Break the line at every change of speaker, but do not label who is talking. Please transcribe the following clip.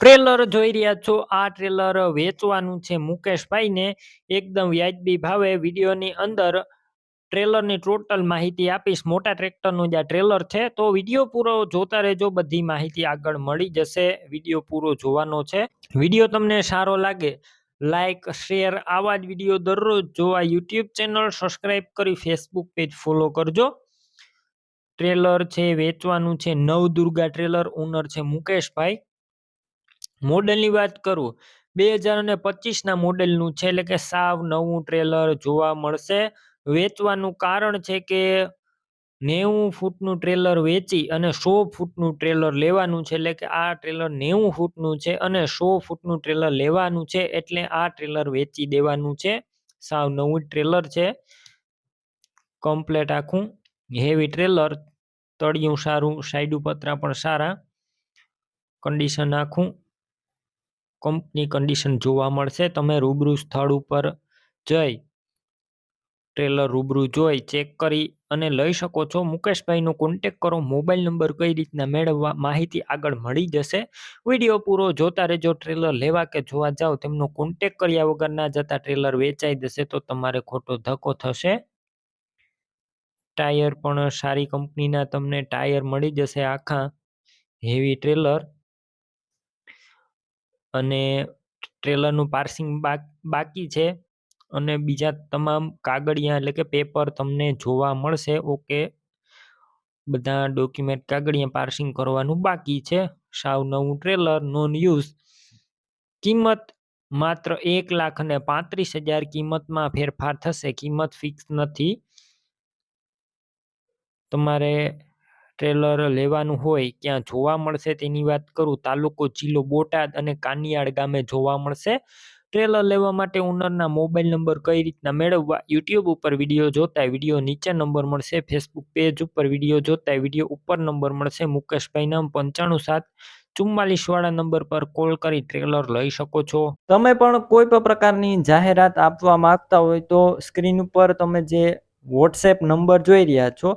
Trailer જોઈ રહ્યા છો. આ ટ્રેલર વેચવાનું છે મુકેશભાઈને. એકદમ વ્યાજબી ભાવે વિડીયોની અંદર ટ્રેલરની ટોટલ માહિતી આપીશ. મોટા ટ્રેક્ટરનું જે આ ટ્રેલર છે. તો વીડિયો પૂરો જોતા રહેજો. બધી માહિતી આગળ મળી જશે. વીડિયો પૂરો જોવાનો છે. વીડિયો તમને સારો લાગે લાઈક શેર આવા જ વીડિયો દરરોજ જોવા યુટ્યુબ ચેનલ સબસ્ક્રાઈબ કરી ફેસબુક પેજ ફોલો કરજો. ટ્રેલર છે, વેચવાનું છે. નવદુર્ગા ટ્રેલર ઓનર છે મુકેશભાઈ. મોડેલની વાત કરું, બે હજાર અને પચીસના મોડેલનું છે, એટલે કે સાવ નવું ટ્રેલર જોવા મળશે. વેચવાનું કારણ છે કે નેવું ફૂટનું ટ્રેલર વેચી અને સો ફૂટનું ટ્રેલર લેવાનું છે, એટલે કે આ ટ્રેલર નેવું ફૂટનું છે અને સો ફૂટનું ટ્રેલર લેવાનું છે, એટલે આ ટ્રેલર વેચી દેવાનું છે. સાવ નવું ટ્રેલર છે. કમ્પ્લેટ આખું હેવી ટ્રેલર, તળિયું સારું, સાઈડ પતરા પણ સારા, કન્ડિશન આખું કંપની કન્ડિશન જોવા મળશે. તમે રૂબરૂ સ્થળ ઉપર જઈ ટ્રેલર રૂબરૂ જોઈ ચેક કરી અને લઈ શકો છો. મુકેશભાઈનો કોન્ટેક કરો. મોબાઈલ નંબર કઈ રીતના મેળવવા માહિતી આગળ મળી જશે. વીડિયો પૂરો જોતા રહેજો. ટ્રેલર લેવા કે જોવા જાઓ, તેમનો કોન્ટેક કર્યા વગર ના જતા ટ્રેલર વેચાઈ જશે તો તમારે ખોટો ધક્કો થશે. ટાયર પણ સારી કંપનીના તમને ટાયર મળી જશે આખા હેવી ટ્રેલર અને ટ્રેલરનું પાર્સિંગ બાકી છે. અને બીજા તમામ કાગળિયા એટલે કે પેપર તમને જોવા મળશે. ઓકે. બધા ડોક્યુમેન્ટ કાગળિયા પાર્સિંગ કરવાનું બાકી છે. સાવ નવું ટ્રેલર, નોન યુઝ. કિંમત માત્ર એક લાખ અને પાંત્રીસ હજાર કિંમતમાં ફેરફાર થશે. કિંમત ફિક્સ નથી. તમારે ટ્રેલર લેવાનું હોય, ક્યાં જોવા મળશે તેની વાત કરું, તાલુકો જિલ્લો બોટાદ અને કાનિયાડ ગામે જોવા મળશે. ટ્રેલર લેવા માટે ઓનરના મોબાઈલ નંબર કઈ રીતના મેળવવા, યુટ્યુબ ઉપર વીડિયો જોતા વીડિયો નીચે નંબર મળશે, ફેસબુક પેજ ઉપર વીડિયો જોતા વીડિયો ઉપર નંબર મળશે, મુકેશભાઈ નામ પંચાણું સાત ચુમ્માલીસ વાળા નંબર પર કોલ કરી ટ્રેલર લઈ શકો છો.
તમે પણ કોઈ પણ પ્રકારની જાહેરાત આપવા માંગતા હોય તો સ્ક્રીન ઉપર તમે જે વોટ્સએપ નંબર જોઈ રહ્યા છો